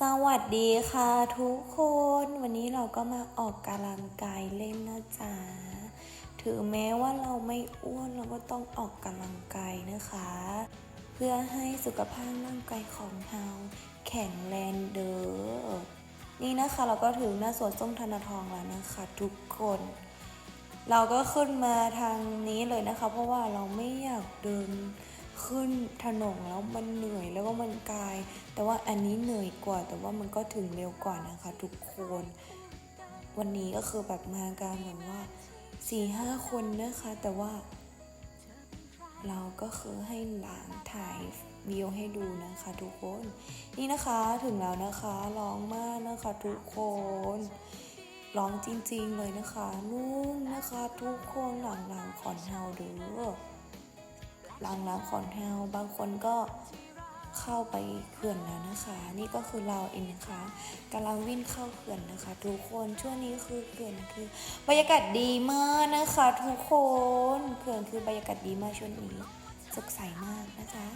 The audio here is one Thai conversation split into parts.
สวัสดีค่ะทุกคน วันนี้เราก็มาออกกำลังกายเล่นนะจ๊ะถึงแม้ว่าเราไม่อ้วนเราก็ต้องออกกำลังกายนะคะ เพื่อให้สุขภาพร่างกายของเราแข็งแรงเด้อนี่นะคะเราก็ถึงหน้าสวนส้มธนาทองแล้วนะคะ ทุกคน เราก็ขึ้นมาทางนี้เลยนะคะ เพราะว่าเราไม่อยากเดิน ขึ้นถนนแล้วมันเหนื่อยแล้วก็มันกาย แต่ว่าอันนี้เหนื่อยกว่า แต่ว่ามันก็ถึงเร็วกว่านะคะ ทุกคน วันนี้ก็คือแบบมากันแบบว่าสี่ห้าคนนะคะ แต่ว่า เราก็คือให้หลานถ่ายวิวให้ดูนะคะ ทุกคน นี่นะคะถึงแล้วนะคะร้องมากนะคะ ทุกคนร้องจริงๆเลยนะคะนุ่มนะคะ ทุกคนหลังหลังๆขอนเฮาเด้อ หลังหลังขอนเฮาบางคนก็เข้าไปเขื่อนแล้วนะคะ นี่ก็คือเราเองนะคะกำลังวิ่งเข้าเขื่อนนะคะ ทุกคนช่วงนี้คือเขื่อนคือบรรยากาศดีมากนะคะ ทุกคนเขื่อนคือบรรยากาศดีมากช่วงนี้สดใสมากนะคะ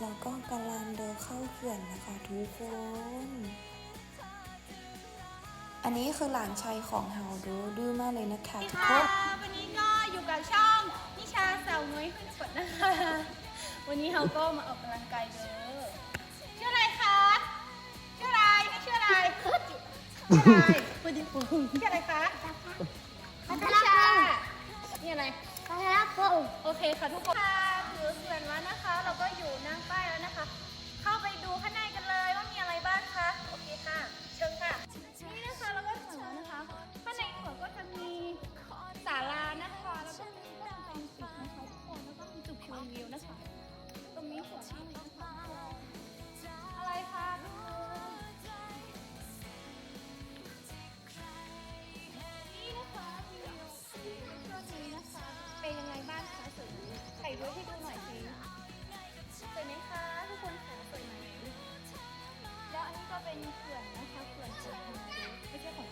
เราก็กำลังเดินเข้าเขื่อนนะคะ ทุกคน อันนี้คือหลานชายของเฮาดูดื้อมากเลยนะคะทุกคนวันนี้ก็ อยู่กับช่องนิชาสาวน้อยขึ้นฝนนะคะ วันนี้เราก็มาออกกำลังกายเด้อชื่ออะไรคะชื่ออะไรนี่ชื่ออะไรชื่ออะไรพูดดิพูดชื่ออะไรคะนิชานี่อะไรครับผมโอเคค่ะทุกคนค่ะถือเขื่อนแล้วนะคะ เราก็อยู่นั่งใต้แล้วนะคะ มวิวนะคะ ตรงนี้สวยมากเลยนะะอะไรคะนี่นะคะ เป็นยังไงบ้างคะสวยไหมถ่ายรูให้ดูหน่อยสิสวยไหมคะทุกคนคะสวยไหมแล้วอันนี้ก็เป็นเขื่อนนะคะเขื่อนของไม่ใช่ของ